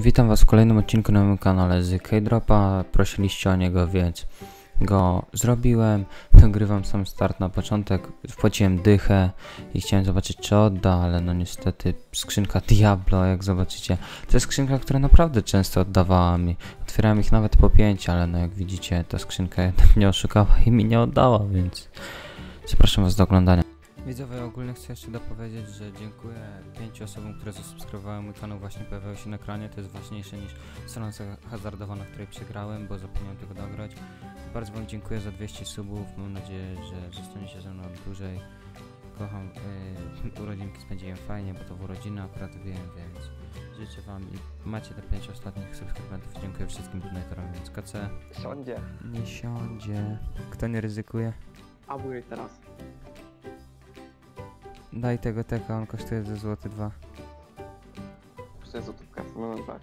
Witam Was w kolejnym odcinku na moim kanale z K-Dropa. Prosiliście o niego, więc go zrobiłem. Nagrywam sam start na początek. Wpłaciłem dychę i chciałem zobaczyć, czy odda, ale no niestety skrzynka Diablo, jak zobaczycie, to jest skrzynka, która naprawdę często oddawała mi. Otwierałem ich nawet po 5, ale no jak widzicie, ta skrzynka jednak mnie oszukała i mi nie oddała, więc zapraszam Was do oglądania. Widzowie, ogólnie chcę jeszcze dopowiedzieć, że dziękuję pięciu osobom, które zasubskrybowały mój kanał, właśnie pojawiały się na ekranie, to jest ważniejsze niż strona za- hazardowa, na której przegrałem, bo zapomniałem tego dograć. Bardzo Wam dziękuję za 200 subów, mam nadzieję, że zostaniecie ze mną dłużej. Kocham, yy, urodzinki spędziłem fajnie, bo to w urodziny akurat wiem, więc życzę Wam i macie te 5 ostatnich subskrybentów. Dziękuję wszystkim donatorom, więc KC Siądzie. nie siądzie. Kto nie ryzykuje? Upgrade teraz. Daj tego teka, on kosztuje ze złoty 2. Przez złotówkę, no tak.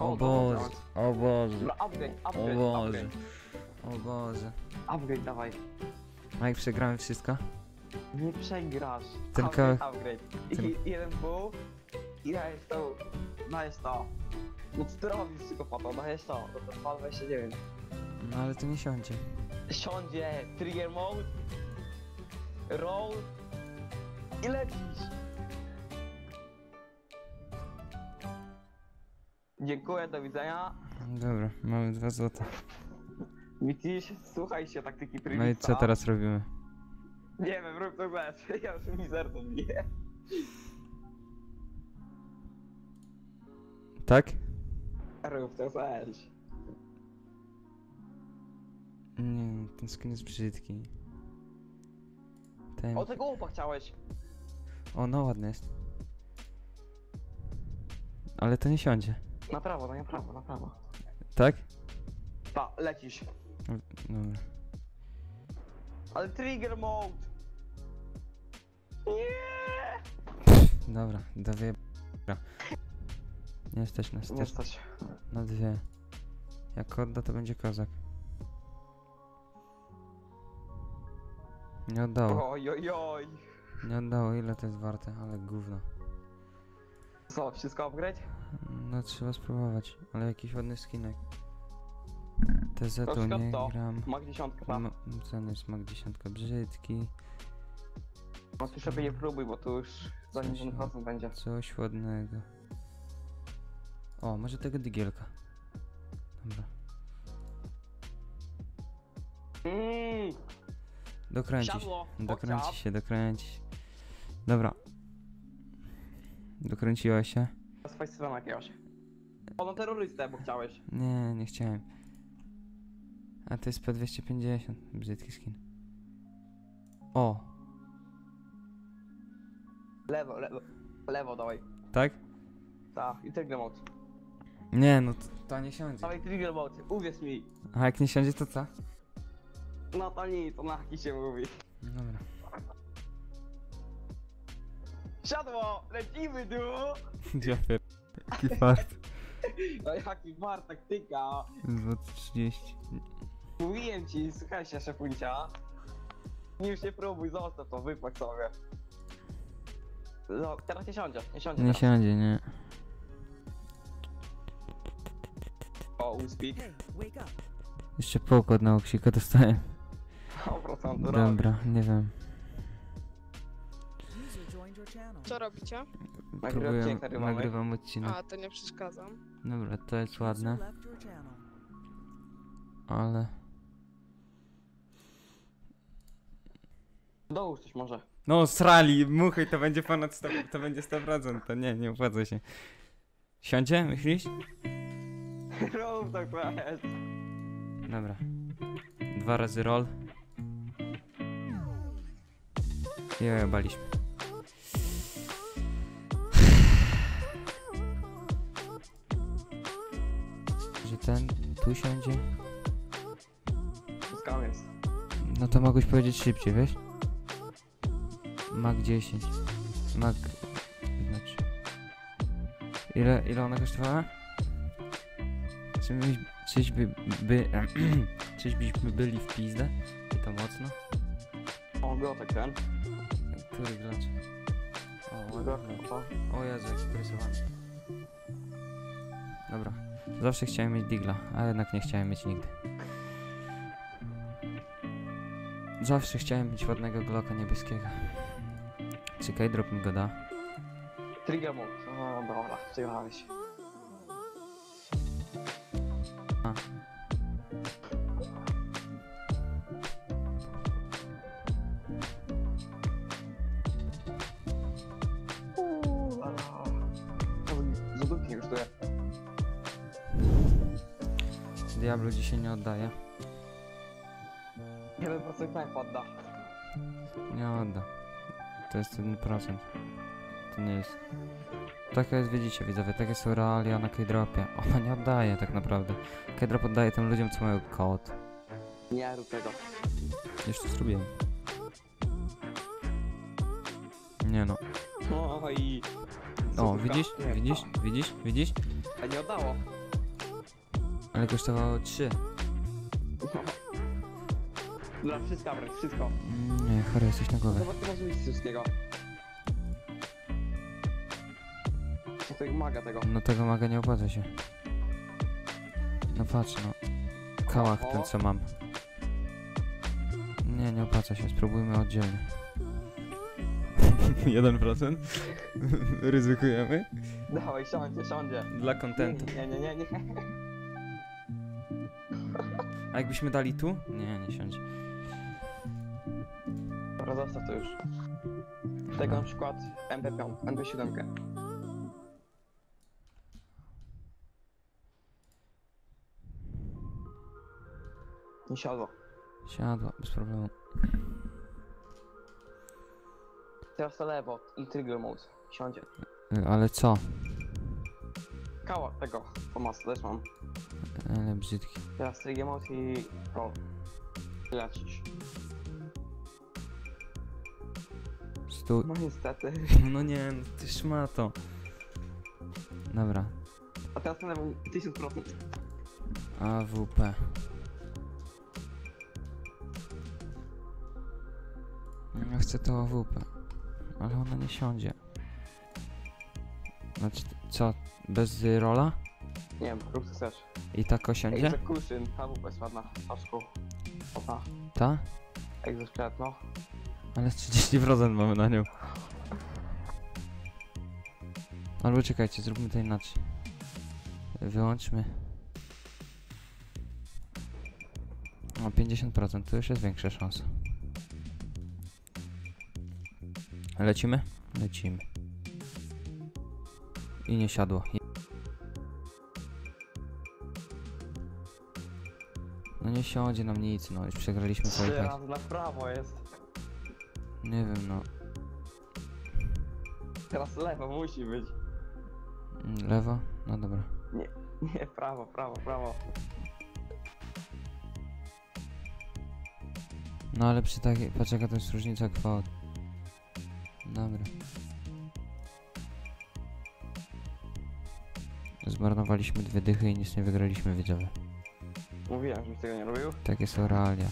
O dobra, Boże, o Boże, No upgrade, o upgrade, Boże, upgrade. o Boże. Upgrade dawaj. A jak przegramy wszystko? Nie przegrasz. Ten upgrade, kawałek- upgrade. ten- I jeden pół. I dajesz to. Dajesz to. No co ty robisz psychopato? Dajesz to. No to 229. No ale to nie siądzie. Siądzie. Trigger mode. Roll. I lecisz. Dziękuję, do widzenia. Dobra, mamy 2 złote. Widzisz, słuchaj się taktyki No i co teraz robimy? Nie wiem, rób to chcesz. Ja już mi serce bije. Tak? Rób to chcesz. Nie, ten skin jest brzydki. Ten... O tego łupa chciałeś. O, no ładny jest. Ale to nie siądzie. Na prawo, no na prawo, na prawo. Tak? Pa, lecisz. Dobra. Ale trigger mode. Nie. Dobra, dowie... Nie stać na Nie stać stać. na dwie. Jak odda, to będzie kozak. Nie oddało. Oj, oj, oj. Nie oddało, ile to jest warte, ale gówno. Co, wszystko upgrade? No trzeba spróbować, ale jakiś ładny skinek. TZ Na tu przykład nie to. gram. Mag 10, tak? M- ten jest Mag 10 brzydki. No tu sobie nie próbuj, bo tu już zanim Coś, ten procent będzie. Coś ładnego. O, może tego digielka. Dobra. Mmm, Dokręci się. siadło. Dokręci się, dokręci. Dobra. Dokręciła się? Swoje strona jakiegoś. O, no terrorystę, bo chciałeś. Nie, nie chciałem. A to jest P250. Brzydki skin. O, Lewo, lewo. Lewo dawaj. tak? Tak, i trigger mode. Nie, no to, to nie siądzie. Dawaj trigger mode, uwierz mi. A jak nie siądzie, to co? No to nic, to na się mówi. Dobra. Siadło, lecimy tu! Ja pier... Jaki fart. No jaki bar taktyka. 230. Mówiłem ci, słuchaj się szefuncia. Nie się próbuj, zostaw to, wypłać sobie. No, teraz nie siądzie, nie siądzie Nie teraz. siądzie, nie. O, uspik. Jeszcze półkod na oksika dostałem. O, procent robi. Dobra, nie wiem. Co robicie? Próbuję, nagrywam odcinek. A, to nie przeszkadzam. Dobra, to jest ładne, ale... Dołóż coś może. No, srali, muchy, to będzie ponad 100, to będzie 100%, to nie, nie opłaca się. Siądzie, myślisz? Rób tak weź. Dobra. Dwa razy roll. I ojebaliśmy. Ten tu siądzie? Skam jest. No to mogłeś powiedzieć szybciej, wiesz? Mag 10. Mag... Znaczy... Ile, ile ona kosztowała? Czy byś, czyś by... by czyś byśmy byli w pizdę? I to mocno? O, gotek ten. Który gracz? O, to. O Jezu, jak sprysowany. Dobra. Zawsze chciałem mieć digla, a jednak nie chciałem mieć nigdy. Zawsze chciałem mieć ładnego Glocka niebieskiego. Czy K-Drop mi go da? Trigger mode. No dobra, przegrałeś. A. Diablo dzisiaj nie oddaje. 1% knajpa odda. Nie odda. To jest 1%. To nie jest. Taka jest, widzicie widzowie, takie są realia na K-Dropie. Ona nie oddaje tak naprawdę. K-Drop oddaje tym ludziom, co mają kod. Nie rób tego. Już to zrobiłem. Nie no. No i... O, widzisz? Widzisz? Widzisz? Widzisz? A nie oddało. Ale kosztowało 3. Dobra, wszystko, brak, wszystko. Mm, Nie, chory jesteś na głowę. Zobacz, ty masz miejsce wszystkiego. Co to maga tego? No tego maga nie opłaca się. No patrz no. Kałach ten co mam. Nie, nie opłaca się, spróbujmy oddzielnie. 1%? Ryzykujemy? Dawaj, siądzie, siądzie. Dla kontentu. Nie, nie, nie, nie. A jakbyśmy dali tu? Nie, nie siądzie. Dobra, zostaw to już. Tego na przykład MP5, MP7. Nie siadło. Siadła, bez problemu. Teraz to lewo i trigger mode. Siądzie. Ale co? Kała tego, pomocy też mam. Ale brzydki. Teraz trigger mode i... O. Lecisz. Stój. No niestety. No nie, no ty szmato. Dobra. A teraz na lewo 1000%. AWP. Ja chcę to AWP. Ale ona nie siądzie. Znaczy, co? Bez y, rola? Nie wiem, rób co chcesz. I tak osiądzie? Execution, AWP jest ładna. Paczku. Opa. Ta? Exoskeleton, no. Ale z 30% mamy na nią. Albo czekajcie, zróbmy to inaczej. Wyłączmy. O, 50% to już jest większa szansa. Lecimy? Lecimy. I nie siadło. No nie siądzie nam nic, no już przegraliśmy cały Trzy hajs. razy na prawo jest. Nie wiem, no. Teraz lewo musi być. Mm, Lewo? No dobra. Nie, prawo, prawo, prawo. No ale przy takiej, patrz jaka to jest różnica kwot. Dobra. Zmarnowaliśmy dwie dychy i nic nie wygraliśmy widzowie. Mówiłem, żebyś tego nie robił. Takie są realia.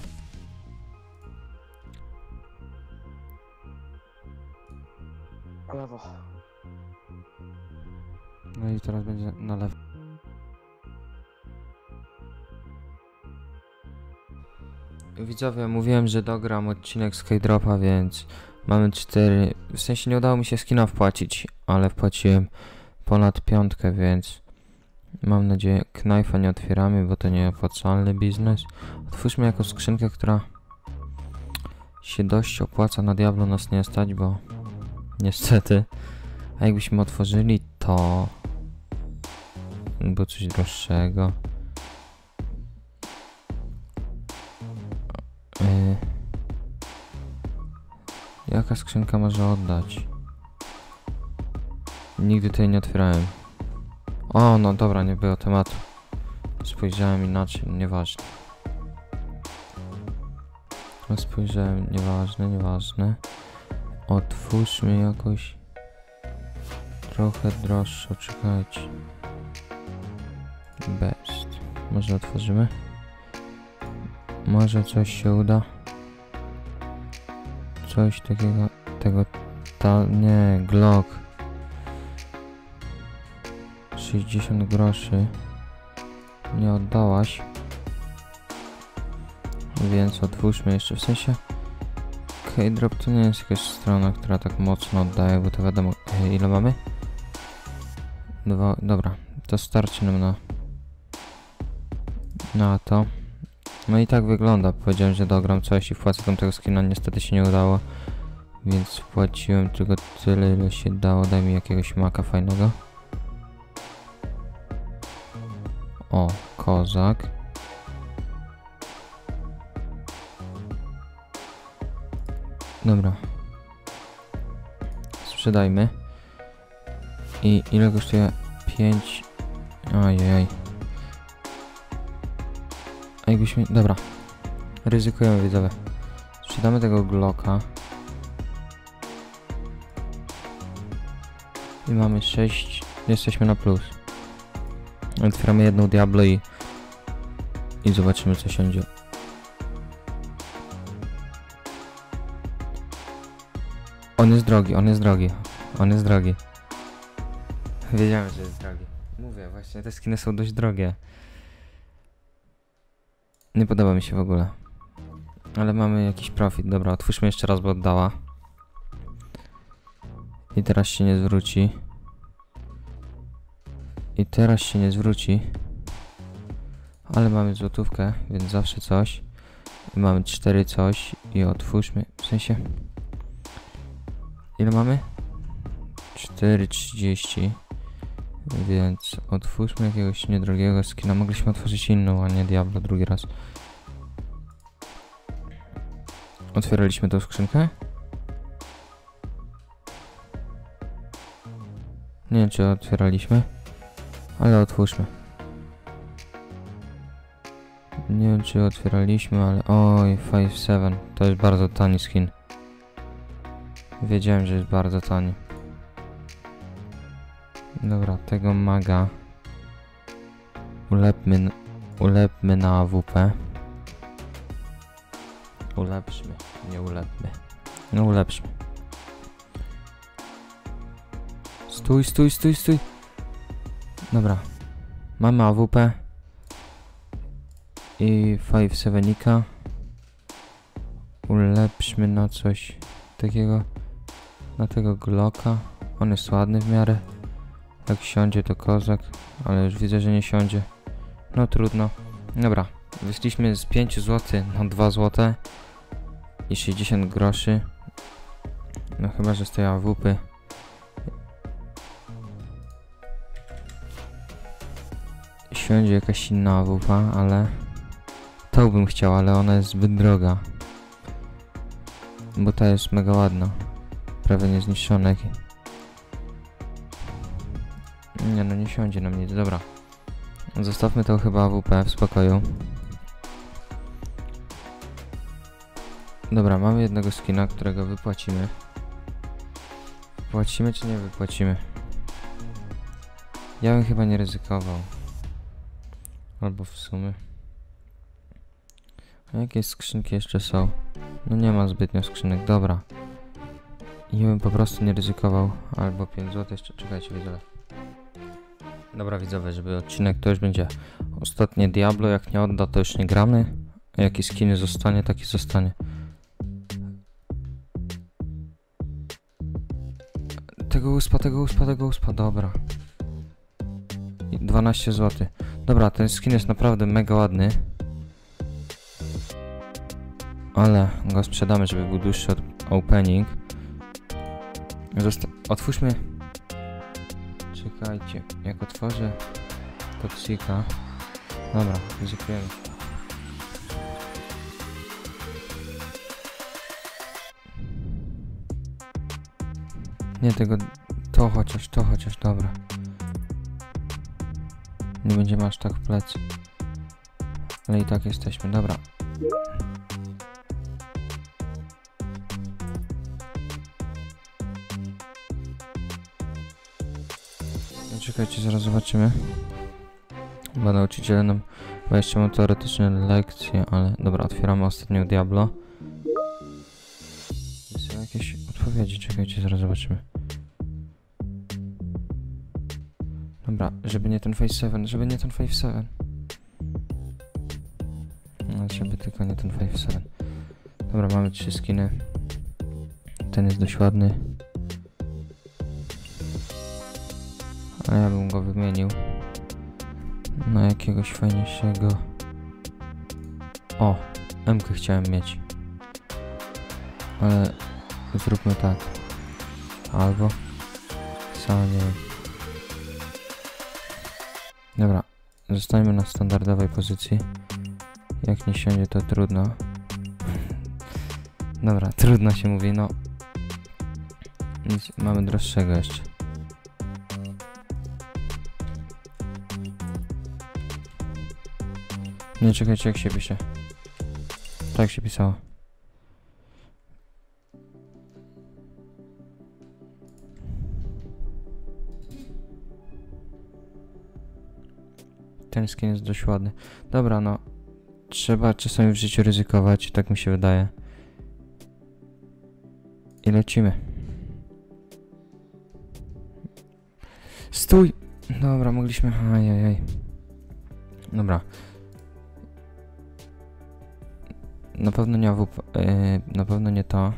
Lewo. No i teraz będzie na lewo. Widzowie, mówiłem, że dogram odcinek z K-Dropa, więc mamy cztery. W sensie nie udało mi się skina wpłacić, ale wpłaciłem ponad piątkę, więc mam nadzieję, knajfa nie otwieramy, bo to nieopłacalny biznes. Otwórzmy jakąś skrzynkę, która się dość opłaca. Na Diablo nas nie stać, bo niestety. A jakbyśmy otworzyli to... Było coś droższego. Yy. Jaka skrzynka może oddać? Nigdy tej nie otwierałem. O, no dobra, nie było tematu. Spojrzałem inaczej, nieważne. No spojrzałem, nieważne, nieważne. Otwórzmy jakoś trochę droższą, czekajcie. Best. Może otworzymy? Może coś się uda? Coś takiego, tego, ta, nie, Glock. 60 groszy nie oddałaś. Więc otwórzmy jeszcze, w sensie K-Drop to nie jest jakaś strona, która tak mocno oddaje, bo to wiadomo, e, ile mamy? Dwa, dobra, to starczy nam na, na to. No i tak wygląda, powiedziałem, że dogram coś i wpłacę tam tego skina, niestety się nie udało. Więc wpłaciłem tylko tyle, ile się dało, daj mi jakiegoś maka fajnego. O, kozak. Dobra. Sprzedajmy. I ile kosztuje? 5. Ajajaj. A jakbyśmy... Dobra. Ryzykujemy widzowie. Sprzedamy tego Glocka. I mamy 6. Jesteśmy na plus. Otwieramy jedną Diablo i... I zobaczymy co się dzieje. On jest drogi, on jest drogi. On jest drogi. Wiedziałem, że jest drogi. Mówię, właśnie te skiny są dość drogie. Nie podoba mi się w ogóle. Ale mamy jakiś profit. Dobra, otwórzmy jeszcze raz, bo oddała. I teraz się nie zwróci. I teraz się nie zwróci. Ale mamy złotówkę, więc zawsze coś. I mamy cztery coś i otwórzmy. W sensie... Ile mamy? 4,30 Więc otwórzmy jakiegoś niedrogiego skina. Mogliśmy otworzyć inną, a nie Diablo drugi raz. Otwieraliśmy tą skrzynkę? Nie wiem, czy otwieraliśmy. Ale otwórzmy. Nie wiem, czy otwieraliśmy, ale... Oj, 5-7. To jest bardzo tani skin. Wiedziałem, że jest bardzo tani. Dobra, tego maga ulepmy, ulepmy na AWP. Ulepszmy, nie ulepmy. No ulepszmy. Stój, stój, stój, stój. Dobra. Mamy AWP. I 5-7 Ulepszmy na coś takiego na tego Glocka. On jest ładny w miarę. Jak siądzie to kozak, ale już widzę, że nie siądzie. No trudno. Dobra, wyszliśmy z 5 zł na 2 zł i 60 groszy. No chyba, że z tej AWP. Siądzie jakaś inna AWP, ale tą bym chciał, ale ona jest zbyt droga. Bo ta jest mega ładna prawie niezniszczone. Nie no, nie siądzie nam nic, dobra. Zostawmy to chyba AWP w spokoju. Dobra, mamy jednego skina, którego wypłacimy. Wypłacimy czy nie wypłacimy? Ja bym chyba nie ryzykował. Albo w sumie. A jakie skrzynki jeszcze są? No nie ma zbytnio skrzynek, dobra. I bym po prostu nie ryzykował. Albo 5 zł jeszcze, czekajcie widzowie. Dobra widzowie, żeby odcinek to już będzie ostatnie Diablo, jak nie odda to już nie gramy. Jaki skiny zostanie, taki zostanie. Tego uspa, tego uspa, tego uspa, dobra. I 12 zł. Dobra, ten skin jest naprawdę mega ładny. Ale go sprzedamy, żeby był dłuższy od opening. Zosta otwórzmy. Czekajcie, jak otworzę toksika. Dobra, ryzykujemy. Nie tego, to chociaż, to chociaż, dobra. Nie będziemy aż tak w plecy. Ale i tak jesteśmy, dobra. No, Czekajcie, zaraz zobaczymy. Chyba nauczyciele nam... Bo jeszcze lekcje, ale... Dobra, otwieramy ostatnią Diablo. Są jakieś odpowiedzi, czekajcie, zaraz zobaczymy. Dobra, żeby nie ten Face 7, żeby nie ten Face 7. No, żeby tylko nie ten Face 7. Dobra, mamy trzy skiny. Ten jest dość ładny. Ale ja bym go wymienił na jakiegoś fajniejszego. O, MK chciałem mieć. Ale zróbmy tak. Albo. Sam nie wiem. Dobra, zostańmy na standardowej pozycji. Jak nie siądzie, to trudno. Dobra, trudno się mówi, no. Nic, mamy droższego jeszcze. Nie czekajcie, jak się pisze. Tak się pisało. Ten skin jest dość ładny. Dobra, no. Trzeba czasami w życiu ryzykować, tak mi się wydaje. I lecimy. Stój! Dobra, mogliśmy... Ajajaj. Dobra. Na pewno nie AWP, yy, na pewno nie to.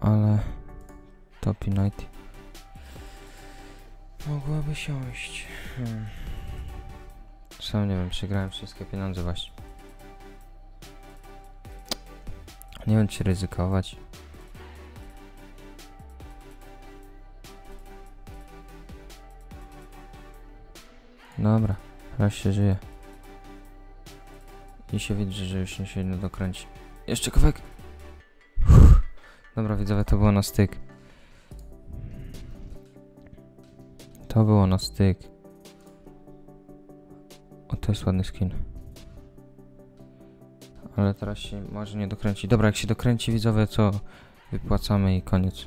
Ale... Topi Night. Mogłaby siąść. Hmm. Sam nie wiem, przegrałem wszystkie pieniądze właśnie. Nie wiem, czy ryzykować. Dobra, raz się żyje. I się widzi, że już nie się nie dokręci. Jeszcze kawałek. Uff. Dobra, widzowie, to było na styk. To było na styk. Jest ładny skin. Ale teraz się może nie dokręci. Dobra, jak się dokręci widzowie, co wypłacamy i koniec.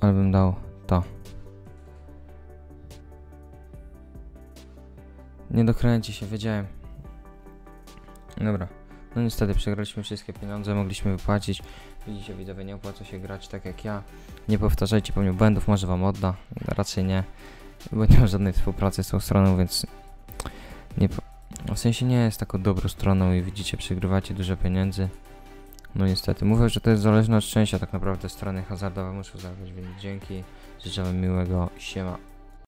Ale bym dał to. Nie dokręci się, wiedziałem. Dobra. No niestety przegraliśmy wszystkie pieniądze, mogliśmy wypłacić. Widzicie widzowie, nie opłaca się grać tak jak ja. Nie powtarzajcie po mnie błędów, może wam odda. Raczej nie. Bo nie ma żadnej współpracy z tą stroną, więc nie po... W sensie nie jest taką dobrą stroną i widzicie, przegrywacie dużo pieniędzy. No niestety. Mówię, że to jest zależne od szczęścia tak naprawdę strony hazardowe muszą zabrać, więc dzięki. Życzę wam miłego siema.